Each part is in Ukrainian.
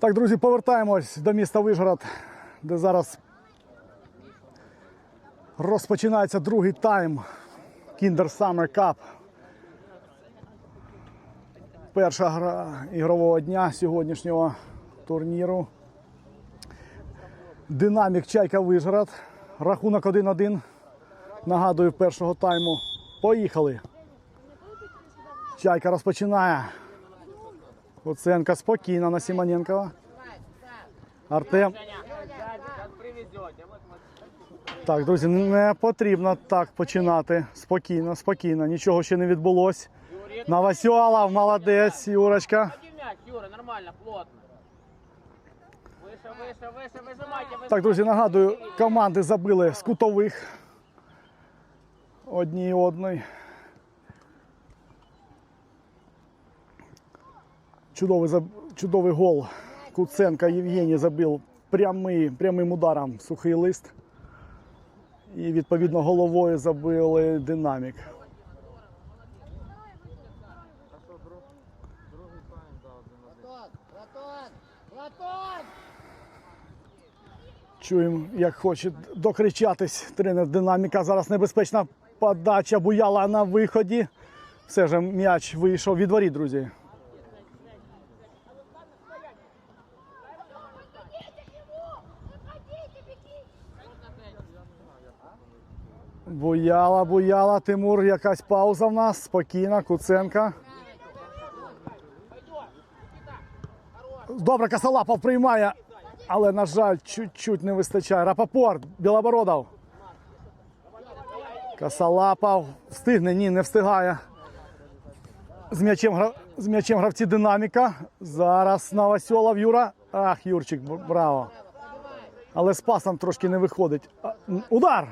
Так, друзі, повертаємось до міста Вишгород, де зараз розпочинається другий тайм Kinder Summer Cup. Перша гра ігрового дня сьогоднішнього турніру. Динамік Чайка Вишгород. Рахунок 1-1. Нагадую, першого тайму. Поїхали. Чайка розпочинає. Луценко спокійно на Симоненкова. Артем. Так, друзі, не потрібно так починати. Спокійно, спокійно. Нічого ще не відбулось. Новосьолов, молодець, Юрочка. Ходи мяч, Юра, нормально, плотно. Выше, выше, выше, выжимайте, выжимайте. Так, друзі, нагадую, команди забили з кутових. Одній одної. Чудовий, чудовий гол. Куценка Євгеній забив прямий, прямим ударом сухий лист. І відповідно головою забили динамік. Чуємо, як хоче докричатись тренер динаміка. Зараз небезпечна подача буяла на виході. Все ж м'яч вийшов від воріт, друзі. Буяла, буяла, Тимур, якась пауза в нас. Спокійно, Куценка. Добре, Косолапов приймає, але, на жаль, чуть-чуть не вистачає. Рапопорт, Білобородов. Косолапов встигне, ні, не встигає. З м'ячем, з м'ячем гравці динаміка. Зараз Новосьолов, Юра. Ах, Юрчик, браво. Але з пасом трошки не виходить. Удар!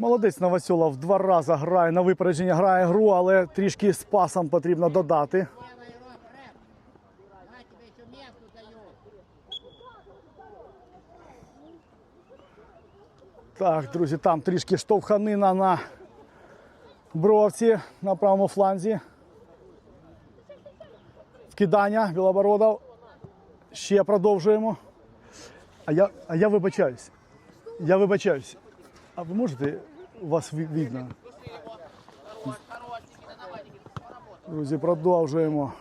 Молодець Новосьолов два рази грає на випередження, грає гру, але трішки з пасом потрібно додати. Так, друзі, там трішки штовханина на бровці на правому фланзі. Вкидання Білобородов. Ще продовжуємо. А я, а я вибачаюсь. Я вибачаюсь. А ви можете вас видно? Друзі, продовжуємо.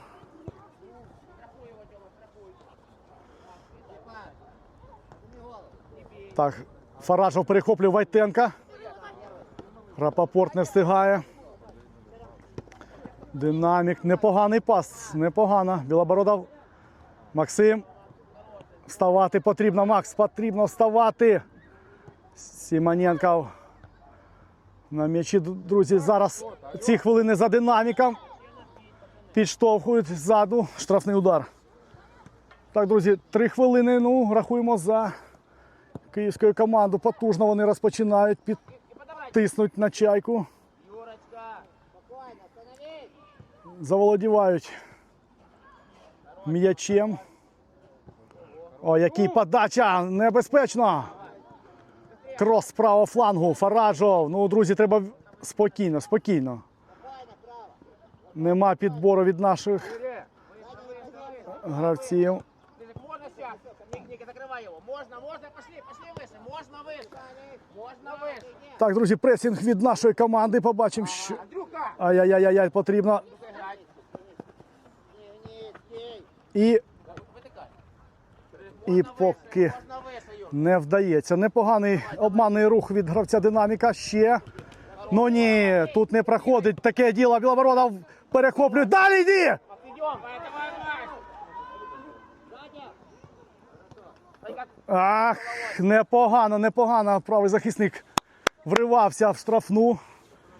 Так, Фаражов перехоплює Вайтенка. Рапопорт не встигає. Динамік. Непоганий пас. Непогано. Білобородов. Максим. Вставати потрібно, Макс. Потрібно вставати. Сімоненков. На м'ячі, друзі, зараз ці хвилини за динаміком. Підштовхують ззаду. Штрафний удар. Так, друзі, три хвилини. Ну, рахуємо за київською команду. Потужно вони розпочинають, підтиснуть на чайку. Заволодівають м'ячем. О, який подача! Небезпечно! Крос з правого флангу. Фаражов. Ну, друзі, треба спокійно, спокійно. Спокойно, право. Нема підбору від наших гравців. Ты можно сейчас? Ник, Ника, закрывай его. Можно, можно, пошли, пошли выше. Можно выше. Можно выше. Так, друзі, пресінг від нашої команди. Побачимо, що. Андрюха. Ай-яй-яй, потрібно. Сыграть. Вниз, бей. І, Вытыкай. і Можно поки не вдається. Непоганий обманний рух від гравця динаміка. Ще. Ну ні, тут не проходить таке діло. Білобородов перехоплює. Далі йди! Ах, непогано, непогано. Правий захисник вривався в штрафну.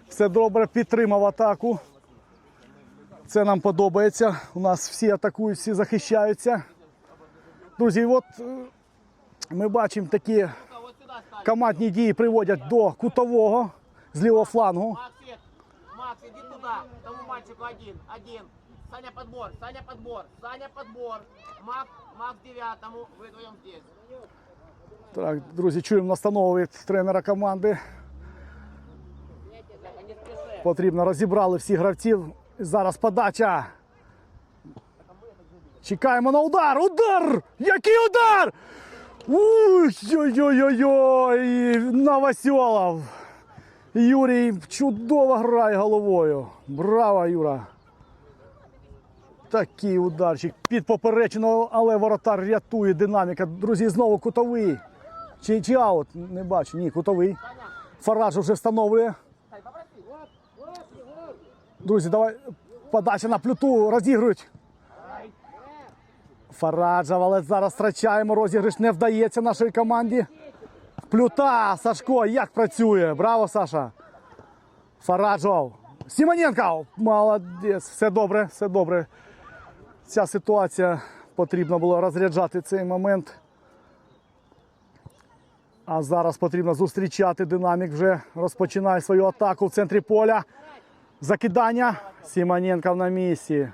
Все добре підтримав атаку. Це нам подобається. У нас всі атакують, всі захищаються. Друзі, от е, ми бачимо такі командні дії приводять до кутового з лівого флангу. Макс, иди туда. Тому мальчику один. Один. Саня подбор, Саня подбор, Саня подбор. Макс, Макс девятому. Вы вдвоем здесь. Так, друзі, чуємо настанови від тренера команди. Потрібно розібрали всіх гравців. Зараз подача. Чекаємо на удар. Удар! Який удар! Ой-ой-ой-ой! Новоселов! Юрій чудово грає головою. Браво, Юра! Такий ударчик під поперечину, але воротар рятує динаміка. Друзі, знову кутовий. Чи, чи аут? Не бачу. Ні, кутовий. Фараж вже встановлює. Друзі, давай подача на плюту розігрують. Фараджа, але зараз втрачаємо. Розіграш не вдається нашій команді. Плюта, Сашко, як працює? Браво, Саша. Фараджов. Сімоненко. Молодець. Все добре, все добре. Ця ситуація потрібно було розряджати цей момент. А зараз потрібно зустрічати. Динамік вже розпочинає свою атаку в центрі поля. Закидання. Сімоненко на місці.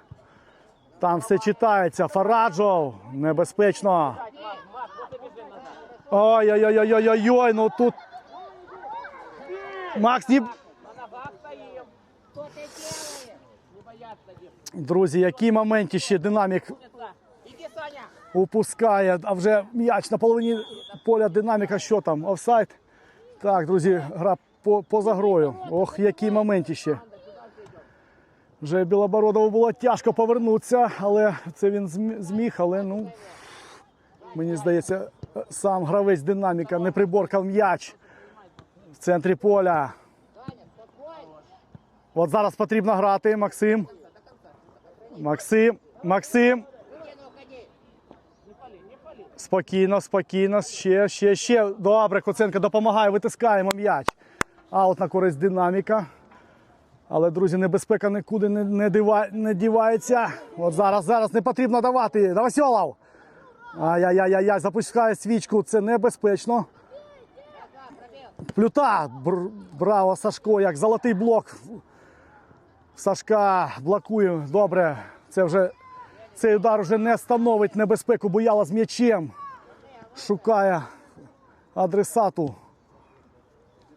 Там все читається. Фараджов. Небезпечно. Ой-ой-ой-ой-ой, ну тут. Макс, Дим. друзі, які моменти ще динамік упускає, а вже м'яч на половині поля динаміка. Що там? Офсайд? Так, друзі, гра по, поза грою. Ох, які моменти ще. Вже Білобородову було тяжко повернутися, але це він зміг, але ну. Мені здається, сам гравець динаміка не приборкав м'яч в центрі поля. От зараз потрібно грати, Максим. Максим, Максим. Спокійно, спокійно. Ще, ще, ще. Добре, Коценко допомагає, витискаємо м'яч. Аут на користь динаміка. Але, друзі, небезпека нікуди не, не, дива, не дівається. От зараз, зараз не потрібно давати. Новосьолов. Ай-яй-яй-яй, запускає свічку. Це небезпечно. Плюта. Бр- браво, Сашко, як золотий блок. Сашка блокує. Добре. Це вже цей удар вже не становить небезпеку. Бояла з м'ячем. Шукає адресату.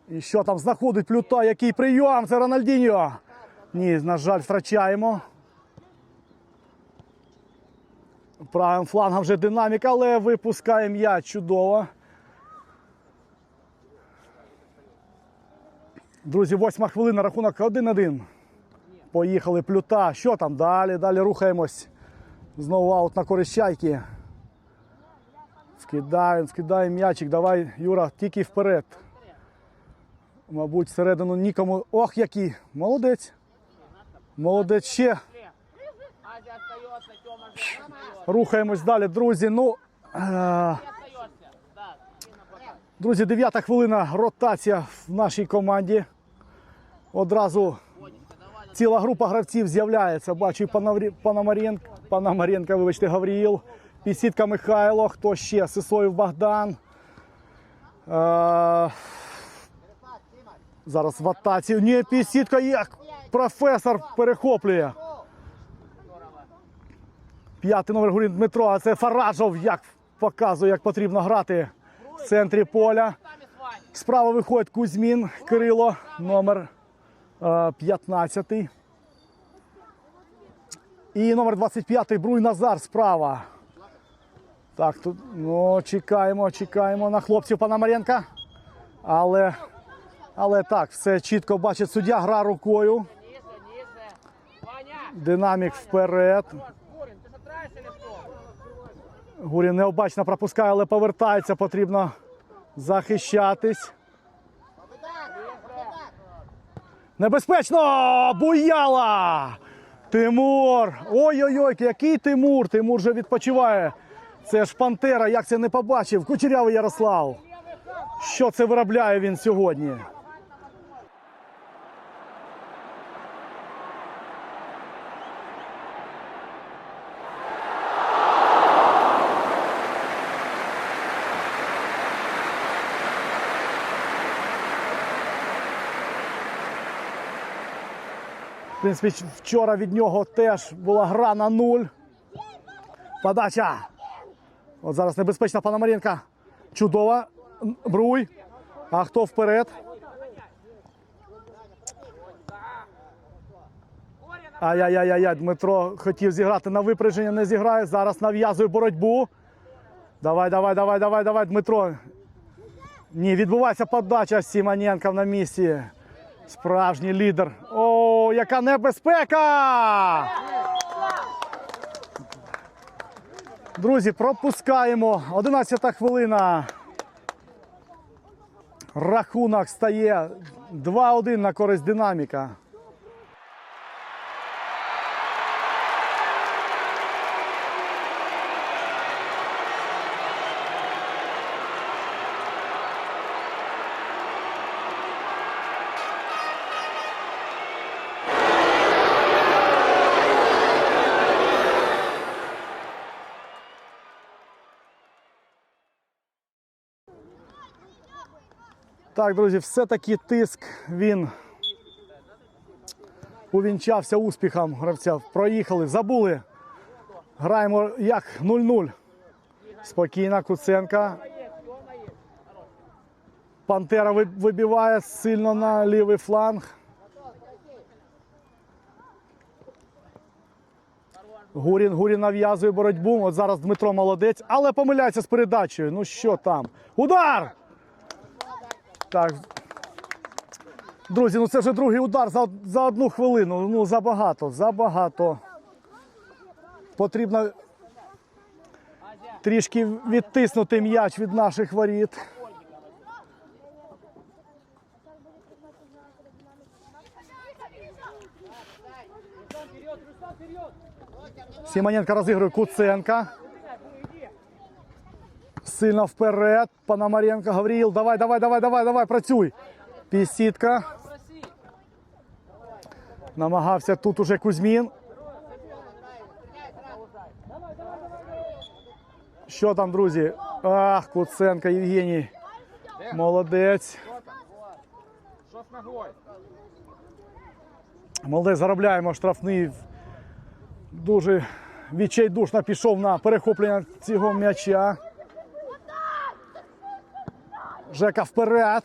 І що там знаходить плюта? Який прийом? Це Рональдіньо. Ні, на жаль, втрачаємо. Правим флангом вже динаміка, але випускає м'яч чудово. Друзі, восьма хвилина, рахунок 1-1. Поїхали плюта. Що там? Далі, далі рухаємось. Знову аут на користь чайки. Скидаємо, скидаємо м'ячик. Давай, Юра, тільки вперед. Мабуть, всередину нікому. Ох, який! Молодець. Молодець ще. Рухаємось далі, друзі. Ну, е, друзі, дев'ята хвилина. Ротація в нашій команді. Одразу ціла група гравців з'являється. Бачу Пономаренко, Пономаренко, вибачте, Гавріїл, Пісітка Михайло, хто ще? Сисоєв Богдан. Е, зараз в атаці. Ні, Пісітка як професор перехоплює. П'ятий номер Гурін Дмитро, а це Фараджов, як показує, як потрібно грати в центрі поля. Справа виходить Кузьмін Кирило, номер е, 15. І номер 25 Бруй Назар справа. Так, тут ну, чекаємо, чекаємо на хлопців Пономаренка. Але, але так, все чітко бачить суддя, гра рукою. Динамік вперед. Гурін необачно пропускає, але повертається. Потрібно захищатись. Небезпечно! Буяла! Тимур! Ой-ой-ой, який Тимур! Тимур вже відпочиває. Це ж Пантера, як це не побачив. Кучерявий Ярослав. Що це виробляє він сьогодні? Принципі, вчора від нього теж була гра на нуль. Подача. От зараз небезпечна Пономаренка. Чудова. Бруй. А хто вперед? Ай-яй-яй-яй, Дмитро хотів зіграти на випередження, не зіграє. Зараз нав'язує боротьбу. Давай, давай, давай, давай, давай, Дмитро. Ні, відбувається подача Сімоненка на місці. Справжній лідер. О, яка небезпека! Друзі, пропускаємо. 11 хвилина. Рахунок стає 2-1 на користь динаміка. Так, друзі, все-таки тиск він увінчався успіхом гравця. Проїхали, забули. Граємо як 0-0. Спокійна Куценка. Пантера ви- вибиває сильно на лівий фланг. Гурін, Гурін нав'язує боротьбу. От зараз Дмитро молодець, але помиляється з передачею. Ну що там? Удар! Так. Друзі, ну це вже другий удар за, за одну хвилину. Ну, забагато, забагато. Потрібно трішки відтиснути м'яч від наших воріт. Сімоненко розігрує Куценка. Сильно вперед. Пономаренко, Гавріїл. Давай, давай, давай, давай, давай, працюй. Пісітка. Намагався тут уже Кузьмін. Що там, друзі? Ах, Куценко, Євгеній. Молодець. Молодець, заробляємо штрафний. Дуже відчайдушно пішов на перехоплення цього м'яча. Жека вперед.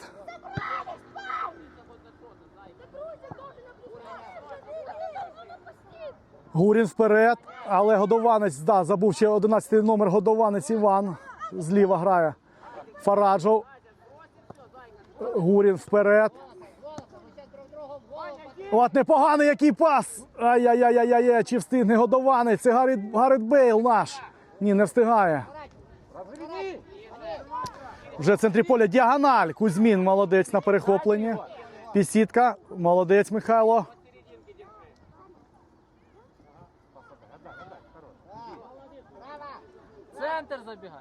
Гурін вперед, але годованець, да, забув ще 11 номер годованець Іван. Зліва грає Фараджов. Гурін вперед. От непоганий який пас. Ай-яй-яй-яй-яй, чи встигне годованець. Це Гаррет Бейл наш. Ні, не встигає. Вже в центрі поля діагональ. Кузьмін молодець на перехопленні. Пісітка. Молодець Михайло. Центр забегай.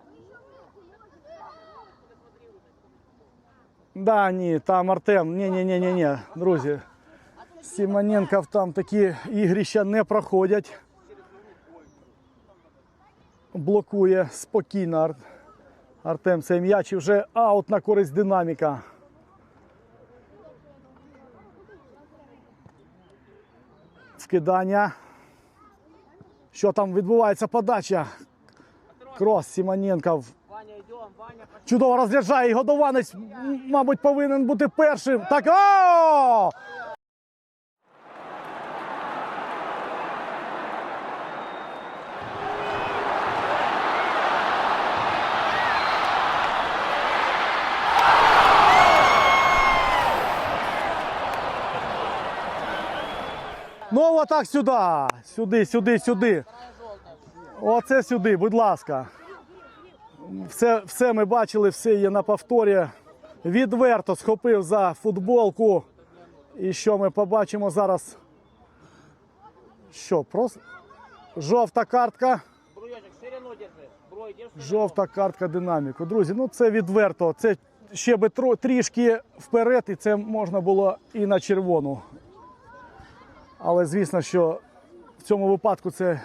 Да, ні, там Артем. Ні, ні, ні, ні, ні. Друзі. Сімоненков там такі ігрища не проходять. Блокує спокійно Артем цей м'яч і вже аут на користь динаміка. Скидання. Що там відбувається? Подача. Крос Сімоненков. Чудово розряджає годованець, мабуть, повинен бути першим. Так. О! Отак сюди. Сюди, сюди, сюди. Оце сюди, будь ласка. Все, все ми бачили, все є на повторі. Відверто схопив за футболку. І що ми побачимо зараз? Що, просто жовта картка. Жовта картка динаміку. Друзі, ну це відверто. Це ще би трішки вперед, і це можна було і на червону. Але звісно, що в цьому випадку це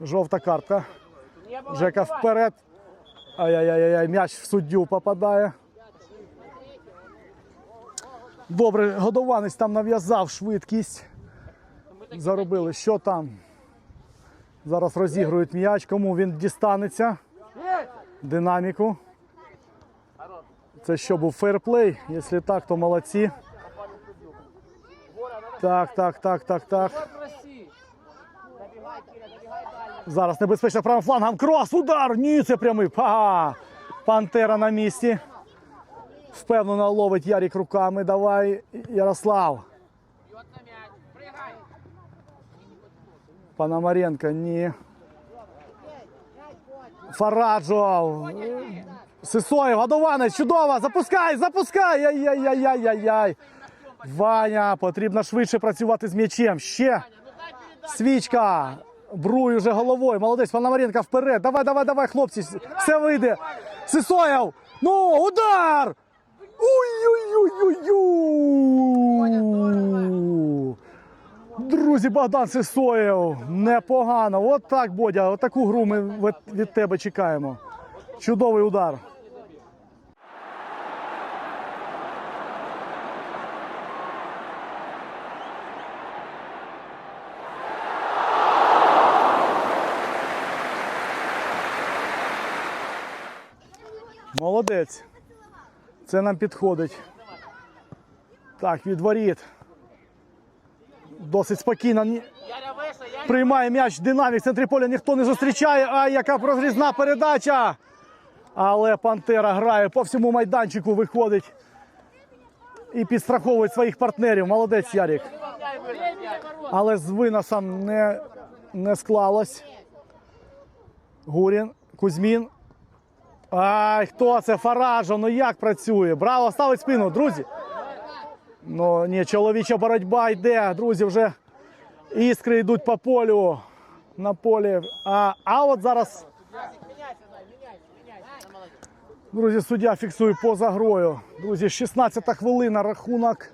жовта картка. Жека вперед. Ай-яй-яй, м'яч в суддю попадає. Добре, годованець там нав'язав швидкість. Заробили. Що там? Зараз розігрують м'яч. Кому він дістанеться? Динаміку. Це що був фейрплей? Якщо так, то молодці. Так, так, так, так, так. Зараз небезпечно правим флангом. Крос, удар! Ні, це прямий. Ага. Пантера на місці. Впевнено ловить Ярік руками. Давай, Ярослав. Пономаренко, ні. Фараджов. Сисоєв, Адованець, чудово! Запускай, запускай! Ай-яй-яй-яй-яй. Ваня, потрібно швидше працювати з м'ячем. Ще. Свічка. Бруй уже головою. Молодець, Пономаренко вперед. Давай, давай, давай, хлопці. Все вийде. Сисоєв. Ну, удар! Ой-ой-ой-ой-ой! Друзі, Богдан Сисоєв. Непогано. От так, Бодя. От таку гру ми від тебе чекаємо. Чудовий удар. Молодець. Це нам підходить. Так, від воріт. Досить спокійно. Ні- Яря выше, Яря. Приймає м'яч динамік в центрі поля, ніхто не зустрічає. Ай, яка розрізна передача. Але Пантера грає по всьому майданчику, виходить і підстраховує своїх партнерів. Молодець Ярік. Выполняй выше, Яря. Але з виносом не, не склалось. Гурін, Кузьмін. Ай, хто це? Фаражо, ну як працює? Браво, ставить спину, друзі. Ну ні, чоловіча боротьба йде, друзі, вже іскри йдуть по полю. На полі. А, а от зараз, друзі, суддя фіксує поза грою. Друзі, 16 хвилина, рахунок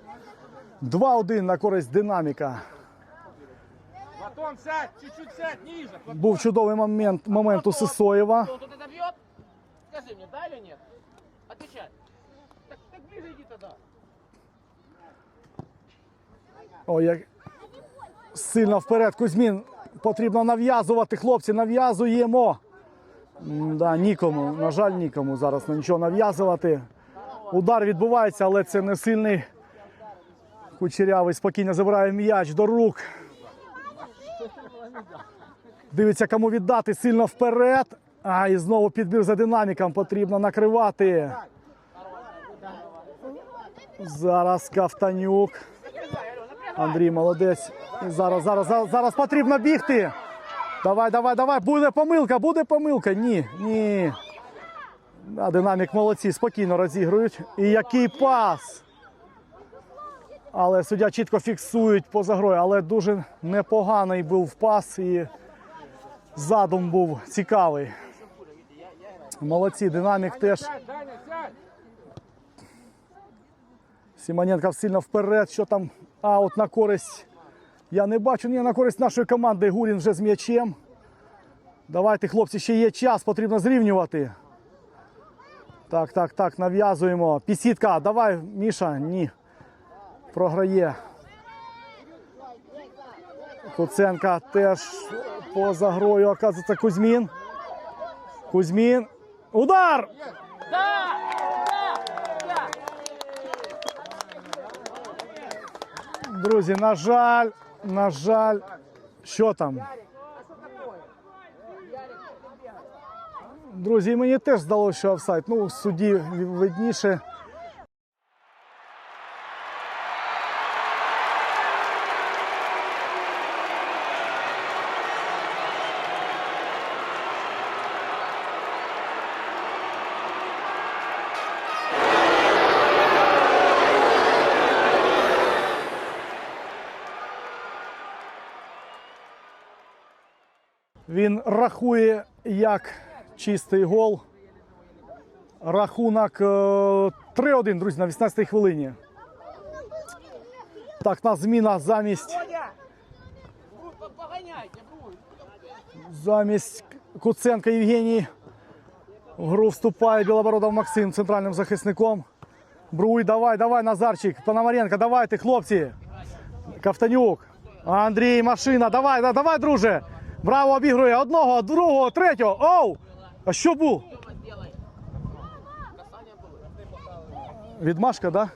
2-1 на користь динаміка. Був чудовий момент, момент у Сисоєва. Ну, тут это бьет? Скажи мне, да или нет? Отвечай. Так, так ближе иди тогда. О, як сильно вперед Кузьмін. Потрібно нав'язувати, хлопці, нав'язуємо. Да, нікому, на жаль, нікому зараз нічого нав'язувати. Удар відбувається, але це не сильний. Кучерявий спокійно забирає м'яч до рук. Дивиться, кому віддати сильно вперед. А, і знову підбір за динаміком. Потрібно накривати. Зараз Кавтанюк. Андрій молодець. Зараз, зараз, зараз, зараз потрібно бігти. Давай, давай, давай. Буде помилка, буде помилка. Ні, ні. Да, динамік молодці, спокійно розігрують. І який пас. Але суддя чітко фіксують поза грою, але дуже непоганий був пас і задум був цікавий. Молодці, динамік теж. Сядь, Даня, сядь. Сімоненко сильно вперед. Що там аут на користь? Я не бачу. Ні, на користь нашої команди. Гурін вже з м'ячем. Давайте, хлопці, ще є час, потрібно зрівнювати. Так, так, так, нав'язуємо. Пісітка, давай, Міша, ні. Програє. Куценка теж поза грою, оказується Кузьмін. Кузьмін. Удар! Да! Да! Да! Друзі, на жаль, на жаль, що там? Друзі, мені теж здалося, що офсайд. Ну, судді видніше. Рахує як чистий гол. Рахунок е, 3-1, друзі, на 18-й хвилині. Так, на зміна замість, замість Куценка Євгеній. В гру вступає Білобородов Максим центральним захисником. Бруй, давай, давай, Назарчик. Пономаренко, давайте, хлопці. Кавтанюк. Андрій, машина, давай, давай, друже. Браво, обігрує одного, другого, третього. Оу! А що був? Сделай. Касание было. Відмашка, да?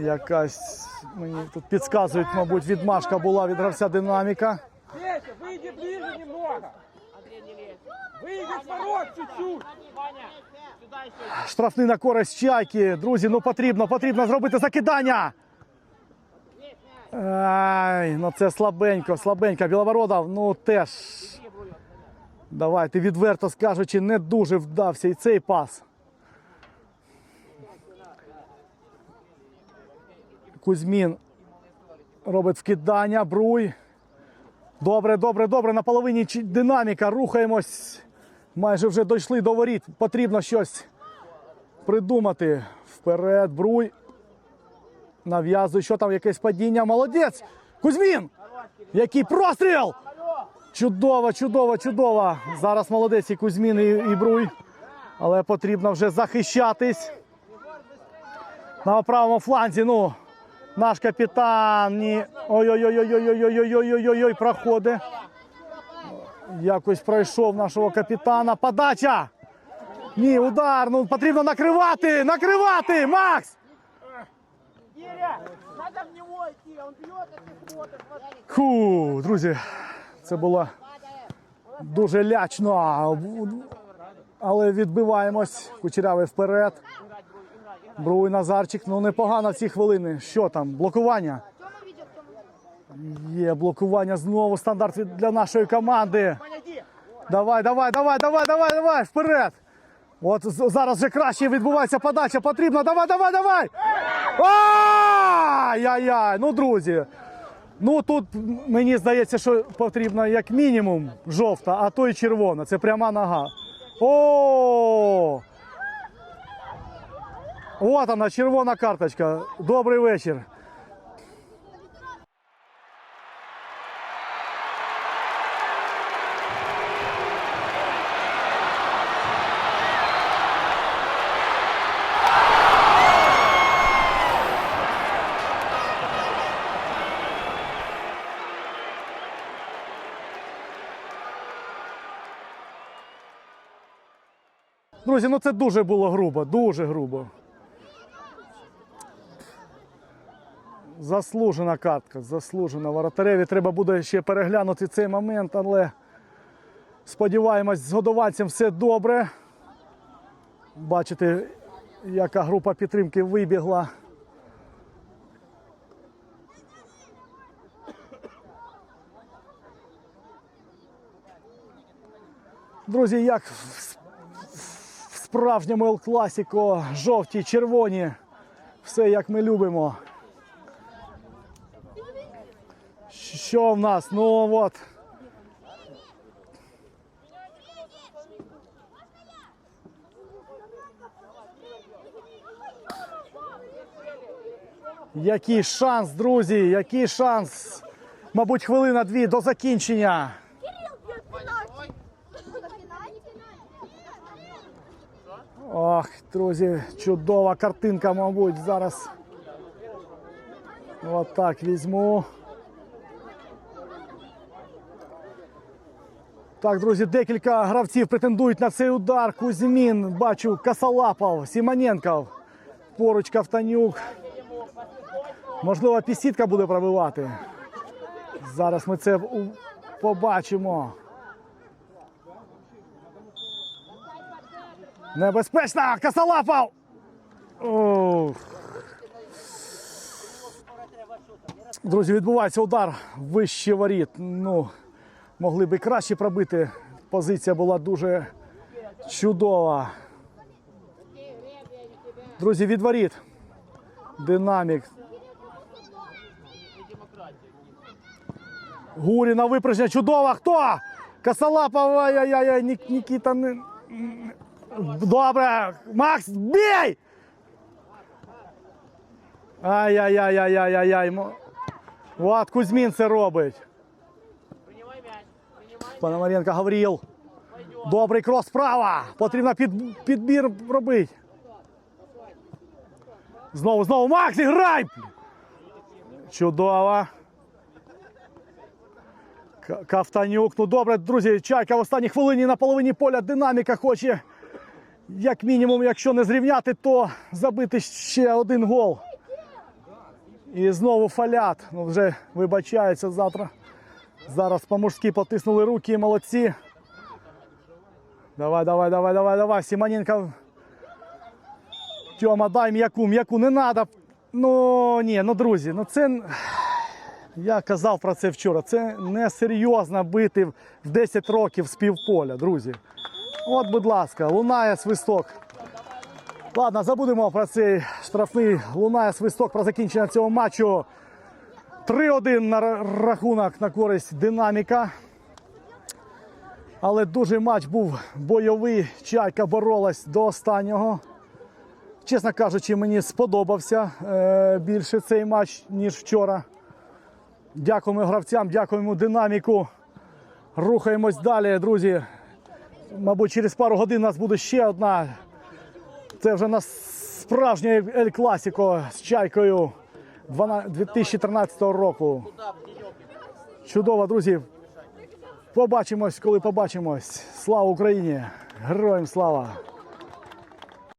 Якась мені тут підказують, мабуть, відмашка була від гравця динаміка. Петя, выйди ближе немного. Андрей, не лезь. Выйди с ворот чуть-чуть. Ваня, сюда еще. Штрафний на користь чайки. Друзі, ну потрібно, потрібно зробити закидання. Ай, ну це слабенько, слабенько. Біловородов, ну теж. Давайте відверто скажучи, не дуже вдався і цей пас. Кузьмін робить вкидання, бруй. Добре, добре, добре. На половині динаміка. Рухаємось. Майже вже дійшли до воріт. Потрібно щось придумати. Вперед, бруй. Нав'язуй, що там якесь падіння. Молодець! Кузьмін! Який простріл! Чудово, чудово, чудово. Зараз молодець і Кузьмін, і, і Бруй. Але потрібно вже захищатись. На правому фланзі, ну, наш капітан. Ні. Ой-ой-ой-ой-ой-ой-ой-ой-ой-ой, проходить. Якось пройшов нашого капітана. Подача! Ні, удар. Ну потрібно накривати! Накривати! Макс! Киря, надо в него идти, он бьет, а ты. Вот. Друзі, це було дуже лячно. Але відбиваємось. Кучерявий вперед. Бруй Назарчик, ну непогано в ці хвилини. Що там? Блокування? Є блокування знову стандарт для нашої команди. Давай, давай, давай, давай, давай, давай, вперед. От зараз вже краще відбувається подача. Потрібно. Давай, давай, давай. Ай-яй-яй. Ну, друзі. Ну тут мені здається, що потрібно як мінімум жовта, а то й червона. Це пряма нога. О! От вона, червона карточка. Добрий вечір. Друзі, ну це дуже було грубо, дуже грубо. Заслужена картка, заслужена. Воротареві треба буде ще переглянути цей момент, але сподіваємось, з годуванцем все добре. Бачите, яка група підтримки вибігла. Друзі, як справжньому Ел Класіко, жовті, червоні. Все як ми любимо. Що в нас? Ну от. Який шанс, друзі, який шанс. Мабуть, хвилина-дві до закінчення. Ох, друзі, чудова картинка, мабуть, зараз. От так візьму. Так, друзі, декілька гравців претендують на цей удар. Кузьмін, бачу, Касалапов, Сімоненков, поруч Кавтанюк. Можливо, пісітка буде пробивати. Зараз ми це побачимо. Небезпечно! Касалапов! Ох. Друзі, відбувається удар вище воріт. Ну, могли би краще пробити. Позиція була дуже чудова. Друзі, від воріт. Динамік. Гуріна випраження чудова. Хто? Касалапов, ай-яй-яй, Нікіта не. Добре, Макс, бій! Ай-яй-яй-яй-яй-яй. Мо- От Кузьмін це робить. Пономаренко Гавріл. Добрий крос справа. Потрібно під, підбір робити. Знову, знову Макс, грай! Чудово. К- Кавтанюк. Ну добре, друзі, чайка в останній хвилині на половині поля динаміка хоче. Як мінімум, якщо не зрівняти, то забити ще один гол. І знову фалят. Ну вже вибачається завтра. Зараз по-мужськи потиснули руки, молодці. Давай, давай, давай, давай, давай. Сімоненко. Тьома, дай м'яку, м'яку, не треба. Ну ні, ну друзі, ну це. Я казав про це вчора. Це несерйозно бити в 10 років з півполя, друзі. От, будь ласка, лунає свисток. Ладно, забудемо про цей штрафний лунає свисток про закінчення цього матчу. 3-1 на рахунок на користь динаміка. Але дуже матч був бойовий. Чайка боролась до останнього. Чесно кажучи, мені сподобався е, більше цей матч, ніж вчора. Дякуємо гравцям, дякуємо динаміку. Рухаємось далі, друзі. Мабуть, через пару годин у нас буде ще одна. Це вже на справжнє Ель Класіко з чайкою 2013 року. Чудово, друзі. Побачимось, коли побачимось. Слава Україні! Героям слава!